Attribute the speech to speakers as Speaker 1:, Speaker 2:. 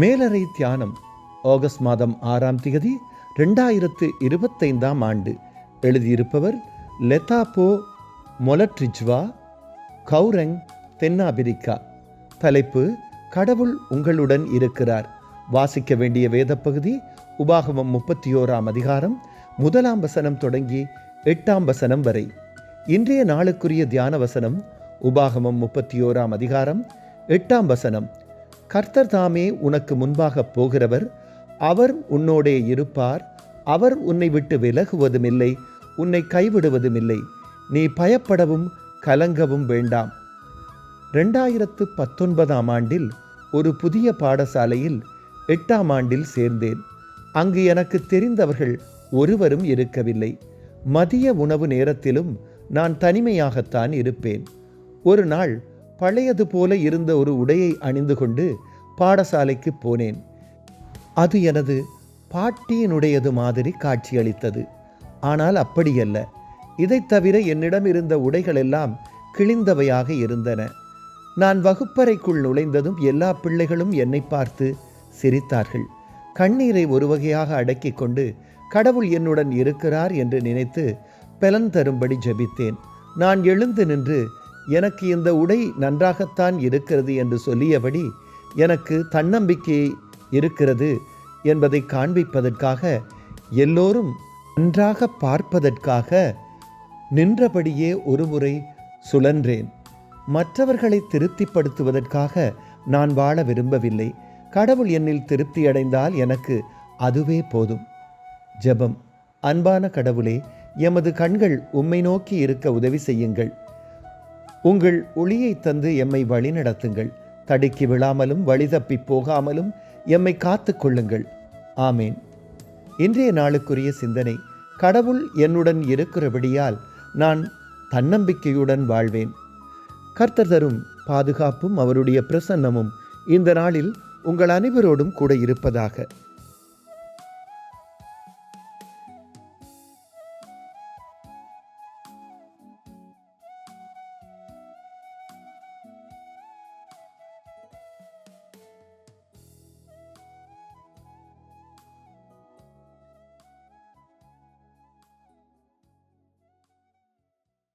Speaker 1: மேலறை தியானம் ஆகஸ்ட் மாதம் ஆறாம் திகதி ரெண்டாயிரத்து இருபத்தைந்தாம் ஆண்டு. எழுதியிருப்பவர் லெதாபோ மொலட்ரிஜ்வா கௌரங் தென்னாபிரிக்கா தலைப்பு கடவுள் உங்களுடன் இருக்கிறார். வாசிக்க வேண்டிய வேத பகுதி உபாகமம் முப்பத்தி ஓராம் அதிகாரம் முதலாம் வசனம் தொடங்கி எட்டாம் வசனம் வரை. இன்றைய நாளுக்குரிய தியான வசனம் உபாகமம் முப்பத்தி ஓராம் அதிகாரம் எட்டாம் வசனம். கர்த்தர் தாமே உனக்கு முன்பாக போகிறவர். அவர் உன்னோடே இருப்பார். அவர் உன்னை விட்டு விலகுவதுமில்லை. உன்னை கைவிடுவதுமில்லை. நீ பயப்படவும் கலங்கவும் வேண்டாம். ரெண்டாயிரத்து பத்தொன்பதாம் ஆண்டில் ஒரு புதிய பாடசாலையில் எட்டாம் ஆண்டில் சேர்ந்தேன். அங்கு எனக்கு தெரிந்தவர்கள் ஒருவரும் இருக்கவில்லை. மதிய உணவு நேரத்திலும் நான் தனிமையாகத்தான் இருப்பேன். ஒரு நாள் பழையது போல இருந்த ஒரு உடையை அணிந்து கொண்டு பாடசாலைக்கு போனேன். அது எனது பாட்டியினுடையது மாதிரி காட்சியளித்தது. ஆனால் அப்படியல்ல. இதைத் தவிர என்னிடம் இருந்த உடைகள் எல்லாம் கிழிந்தவையாக இருந்தன. நான் வகுப்பறைக்குள் நுழைந்ததும் எல்லா பிள்ளைகளும் என்னை பார்த்து சிரித்தார்கள். கண்ணீரை ஒரு வகையாக அடக்கிக் கொண்டு கடவுள் என்னுடன் இருக்கிறார் என்று நினைத்து பலன் தரும்படி ஜெபித்தேன். நான் எழுந்து நின்று எனக்கு இந்த உடை நன்றாகத்தான் இருக்கிறது என்று சொல்லியபடி எனக்கு தன்னம்பிக்கை இருக்கிறது என்பதை காண்பிப்பதற்காக எல்லோரும் நன்றாக பார்ப்பதற்காக நின்றபடியே ஒருமுறை சுழன்றேன். மற்றவர்களை திருப்திப்படுத்துவதற்காக நான் வாழ விரும்பவில்லை. கடவுள் என்னில் திருப்தியடைந்தால் எனக்கு அதுவே போதும். ஜெபம். அன்பான கடவுளே எமது கண்கள் உம்மை நோக்கி இருக்க உதவி செய்யுங்கள். உங்கள் ஒளியை தந்து எம்மை வழிநடத்துங்கள். தடுக்கி விழாமலும் வழிதப்பி போகாமலும் எம்மை காத்து கொள்ளுங்கள். ஆமேன். இன்றைய நாளுக்குரிய சிந்தனை கடவுள் என்னுடன் இருக்கிறபடியால் நான் தன்னம்பிக்கையுடன் வாழ்வேன். கர்த்தர் தரும் பாதுகாப்பும் அவருடைய பிரசன்னமும் இந்த நாளில் உங்கள் அனைவரோடும் கூட இருப்பதாக.